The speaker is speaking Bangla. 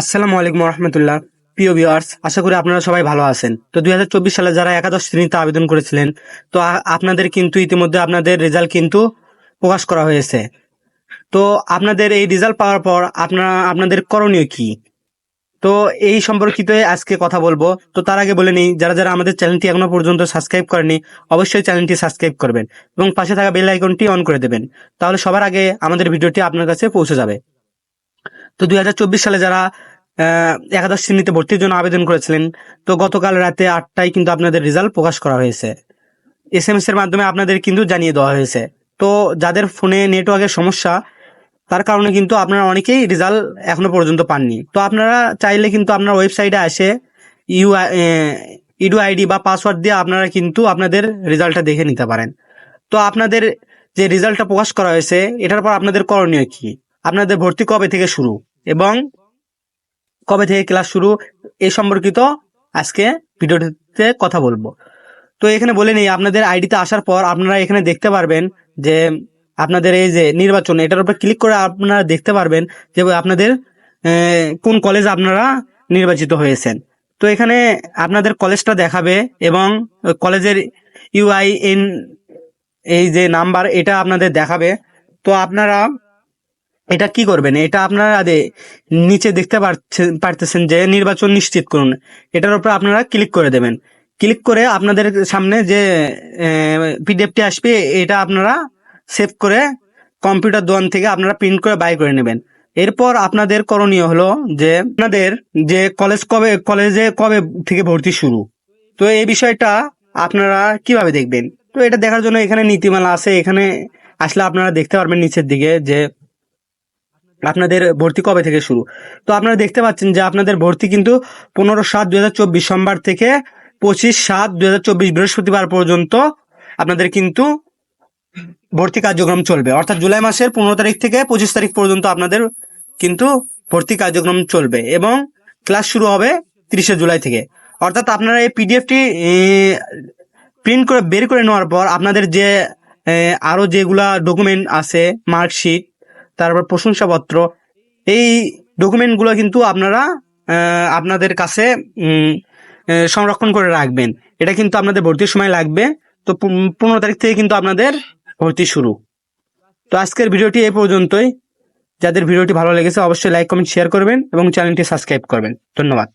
আসসালামু আলাইকুম রহমতুল্লাহ প্রিয় ভিউয়ার্স আশা করি আপনারা সবাই ভালো আছেন। তো দুই হাজার চব্বিশ সালে যারা একাদশ শ্রেণীতে আবেদন করেছিলেন, তো আপনাদের কিন্তু ইতিমধ্যে আপনাদের রেজাল্ট কিন্তু প্রকাশ করা হয়েছে। তো আপনাদের এই রেজাল্ট পাওয়ার পর আপনারা, আপনাদের করণীয় কি? তো এই সম্পর্কিত আজকে কথা বলব। তো তার আগে বলে নিই, যারা যারা আমাদের চ্যানেলটি এখনও পর্যন্ত সাবস্ক্রাইব করেনি, অবশ্যই চ্যানেলটি সাবস্ক্রাইব করবেন এবং পাশে থাকা বেল আইকনটি অন করে দেবেন। তাহলে সবার আগে আমাদের ভিডিওটি আপনার কাছে পৌঁছে যাবে। তো দুই হাজার চব্বিশ সালে যারা একাদশ শ্রেণীতে ভর্তির জন্য আবেদন করেছিলেন, তো গতকাল রাতে আটটায় কিন্তু আপনাদের রেজাল্ট প্রকাশ করা হয়েছে। এস এম এস এর মাধ্যমে আপনাদের কিন্তু জানিয়ে দেওয়া হয়েছে। তো যাদের ফোনে নেটওয়ার্কের সমস্যা, তার কারণে কিন্তু আপনারা অনেকেই রেজাল্ট এখনও পর্যন্ত পাননি। তো আপনারা চাইলে কিন্তু আপনার ওয়েবসাইটে আসে ইউ ইডু আইডি বা পাসওয়ার্ড দিয়ে আপনারা কিন্তু আপনাদের রেজাল্টটা দেখে নিতে পারেন। তো আপনাদের যে রেজাল্টটা প্রকাশ করা হয়েছে, এটার পর আপনাদের করণীয় কি? আপনাদের ভর্তি কবে থেকে শুরু? এবং কবে থেকে ক্লাস শুরু এই সম্পর্কিত আজকে ভিডিওটিতে কথা বলব। তো এখানে বলে নিই, আপনাদের আইডিতে আসার পর আপনারা এখানে দেখতে পারবেন যে আপনাদের এই যে নির্বাচন, এটার উপর ক্লিক করে আপনারা দেখতে পারবেন যে আপনাদের কোন কলেজ আপনারা নির্বাচিত হয়েছেন। তো এখানে আপনাদের কলেজটা দেখাবে এবং কলেজের ইউআইএন এই যে নাম্বার এটা আপনাদের দেখাবে। তো আপনারা এটা কি করবেন? এটা আপনারা নিচে দেখতে পারতেছেন যে নির্বাচন নিশ্চিত করুন। এটার উপর আপনারা ক্লিক করে দেবেন। ক্লিক করে আপনাদের সামনে যে পিডিএফটি আসবে, এটা আপনারা সেভ করে কম্পিউটার দোকান থেকে আপনারা প্রিন্ট করে বাই করে নেবেন। এরপর আপনাদের করণীয় হলো যে, আপনাদের যে কলেজ কবে, কলেজে কবে থেকে ভর্তি শুরু? তো এই বিষয়টা আপনারা কীভাবে দেখবেন? তো এটা দেখার জন্য এখানে নীতিমালা আছে। এখানে আসলে আপনারা দেখতে পারবেন নিচের দিকে যে আপনাদের ভর্তি কবে থেকে শুরু? তো আপনারা দেখতে পাচ্ছেন যে আপনাদের ভর্তি কিন্তু পনেরো সাত চব্বিশ সোমবার থেকে পঁচিশ সাত দু বৃহস্পতিবার পর্যন্ত আপনাদের কিন্তু ভর্তি কার্যক্রম চলবে। অর্থাৎ জুলাই মাসের পনেরো তারিখ থেকে পঁচিশ তারিখ পর্যন্ত আপনাদের কিন্তু ভর্তি কার্যক্রম চলবে এবং ক্লাস শুরু হবে তিরিশে জুলাই থেকে। অর্থাৎ আপনারা এই পিডিএফটি প্রিন্ট করে, বের করে নেওয়ার পর আপনাদের যে আরও যেগুলা ডকুমেন্ট আছে মার্কশিট তারপর প্রশংসাপত্র। এই ডকুমেন্টগুলো কিন্তু আপনারা আপনাদের কাছে সংরক্ষণ করে রাখবেন। এটা কিন্তু আপনাদের ভর্তির সময় লাগবে। তো পনেরো তারিখ থেকে কিন্তু আপনাদের ভর্তি শুরু। তো আজকের ভিডিওটি এই পর্যন্তই। যাদের ভিডিওটি ভালো লেগেছে, অবশ্যই লাইক, কমেন্ট, শেয়ার করবেন এবং চ্যানেলটি সাবস্ক্রাইব করবেন। ধন্যবাদ।